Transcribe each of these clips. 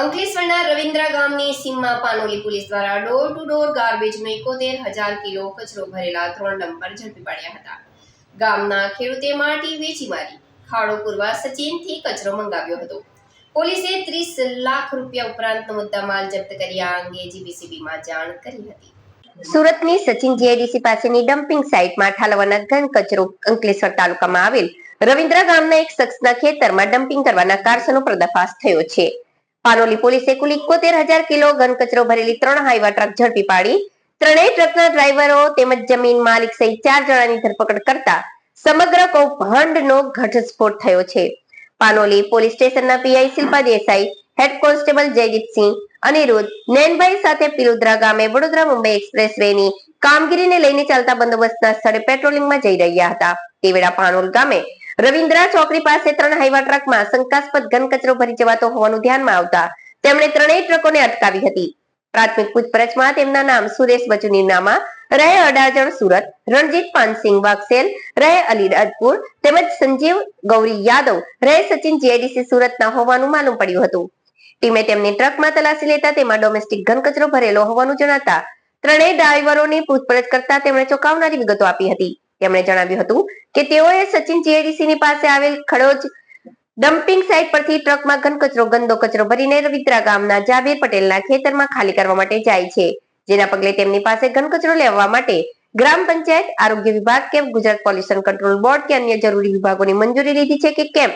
અંકલેશ્વરના રવિન્દ્રા ગામની સીમમાં પાનોલી પોલીસ દ્વારા ડોર ટુ ડોર ગાર્બેજનો એકોતેર હજાર કિલો કચરો ભરેલા ત્રણ ડમ્પર ઝડપી પાડ્યા હતા. ગામના ખેડૂતે માટી વેચી મારી. ખાડો પૂરવા સચિનથી કચરો મંગાવ્યો હતો. પોલીસે ત્રીસ લાખ રૂપિયા ઉપરાંતનો મુદ્દામાલ જપ્ત કરી આ અંગે જીબીસીબીમાં જાણ કરી હતી. સુરતની સચિન જીઆઈડીસી પાસેની ડમ્પિંગ સાઇટમાં ઠાલવાના ઘન કચરો અંકલેશ્વર તાલુકામાં આવેલ રવિન્દ્રા ગામના એક શખ્સના ખેતરમાં ડમ્પિંગ કરવાના કારસનો પર્દાફાશ થયો છે. પાનોલી પોલીસે કુલ ઇકોતેર હજાર કિલો ઘન કચરો ભરેલી ત્રણ હાઈવા ટ્રક ઝડપી પાડી. ત્રણેય ટ્રકના ડ્રાઈવરો તેમજ જમીન માલિક સહિત ચાર જણાની ધરપકડ કરતા સમગ્ર કૌભાંડનો ઘટસ્ફોટ થયો છે. પાનોલી પોલીસ સ્ટેશનના PI Shilpa Desai, head constable Jaydeepsinh Aniruddh Nainbhai સાથે પિલુદ્રા ગામે વડોદરા મુંબઈ એક્સપ્રેસ વેની કામગીરીને લઈને ચાલતા બંદોબસ્તના સ્થળે પેટ્રોલિંગમાં જઈ રહ્યા હતા. તે વેળા પાનોલ ગામે રવિન્દ્રા ચોકડી પાસે ત્રણ હાઈવા ટ્રકમાં શંકાસ્પદ ઘન કચરો ભરી જવાતો હોવાનું ધ્યાનમાં આવતા તેમણે ત્રણેય ટ્રકોને અટકાવી હતી. પ્રાથમિક પૂછપરછમાં તેમના નામ સુરેશ બચુનીનામા રહે અડાજણ સુરત, રણજીત પાનસિંહ વાઘસેલ, રહે અલીરાજપુર તેમજ સંજીવ ગૌરી યાદવ, રહે સચિન જીઆઈડીસી સુરતના હોવાનું માલુમ પડ્યું હતું. ટીમે તેમની ટ્રકમાં તલાશી લેતા તેમાં ડોમેસ્ટિક ઘન કચરો ભરેલો હોવાનું જણાતા ત્રણેય ડ્રાઈવરોની પૂછપરછ કરતા તેમણે ચોંકાવનારી વિગતો આપી હતી. તેમણે જણાવ્યું હતું કે તેઓએ સચિન જીઆઈડીસી ની પાસે આવેલ ખડોજ ડમ્પિંગ સાઇટ પરથી ટ્રકમાં ઘન કચરો ગંદો કચરો ભરીને રવિદ્રા ગામના જાબીર પટેલના ખેતરમાં ખાલી કરવા માટે જાય છે. જેના પગલે તેમની પાસે ઘન કચરો લેવા માટે ગ્રામ પંચાયત, આરોગ્ય વિભાગ કે ગુજરાત પોલ્યુશન કંટ્રોલ બોર્ડ કે અન્ય જરૂરી વિભાગોની મંજૂરી લીધી છે કે કેમ?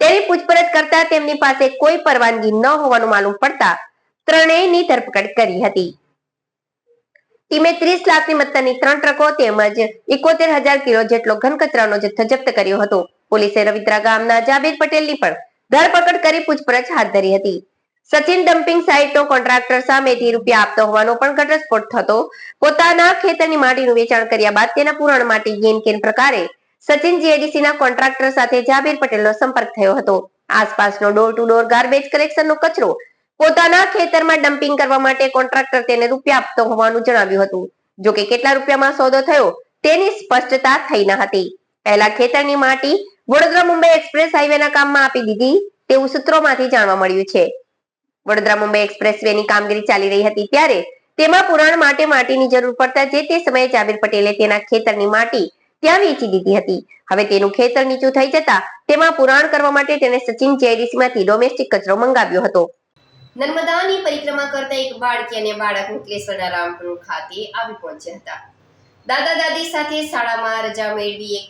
તેની પૂછપરછ કરતા તેમની પાસે કોઈ પરવાનગી ન હોવાનું માલુમ પડતા ત્રણેયની ધરપકડ કરી હતી. ટીમે ત્રીસ લાખની મત્તાની ત્રણ ટ્રકો તેમજ એકોતેર હજાર કિલો જેટલો ઘન કચરાનો જથ્થો જપ્ત કર્યો હતો. પોલીસે રવિદ્રા ગામના જાબીર પટેલની પણ ધરપકડ કરી પૂછપરછ હાથ ધરી હતી. સચિન ડમ્પિંગ સાઇટનો કોન્ટ્રાક્ટર સામેથી રૂપિયા આપતો હોવાનો પણ ઘટસ્ફોટ થતો પોતાના ખેતરની માટીનું વેચાણ કર્યા બાદ તેના પુરાણ માટે યેન કેન પ્રકારે સચિન જીએડીસી ના કોન્ટ્રાક્ટર સાથે જાબીર પટેલનો સંપર્ક થયો હતો. આસપાસનો ડોર ટુ ડોર ગાર્બેજ કલેક્શનનો કચરો પોતાના ખેતરમાં ડમ્પિંગ કરવા માટે કોન્ટ્રાક્ટર તેને રૂપિયા આપતો હોવાનું જણાવ્યું હતું. જો કે કેટલા રૂપિયામાં સોદો થયો તેની સ્પષ્ટતા થઈ ન હતી. પહેલા ખેતરની માટી વડોદરા મુંબઈ એક્સપ્રેસ હાઈવેના કામમાં આપી દીધી તેવું સૂત્રોમાંથી જાણવા મળ્યું છે. વડોદરા મુંબઈ એક્સપ્રેસ વેની કામગીરી ચાલી રહી હતી ત્યારે તેમાં પુરાણ માટે માટીની જરૂર પડતા જે તે સમયે જાબીર પટેલે તેના ખેતરની માટી ત્યાં વેચી દીધી હતી. હવે તેનું ખેતર નીચું થઈ જતા તેમાં પુરાણ કરવા માટે તેને સચિન જેડીસી માંથી ડોમેસ્ટિક કચરો મંગાવ્યો હતો. નર્મદાની પરિક્રમા કરતા એક બાળકી અને બાળક અંકલેશ્વરના રામપુર ખાતે આવી પહોંચ્યા હતા. દાદા દાદી સાથે શાળામાં રજા મેળવી એક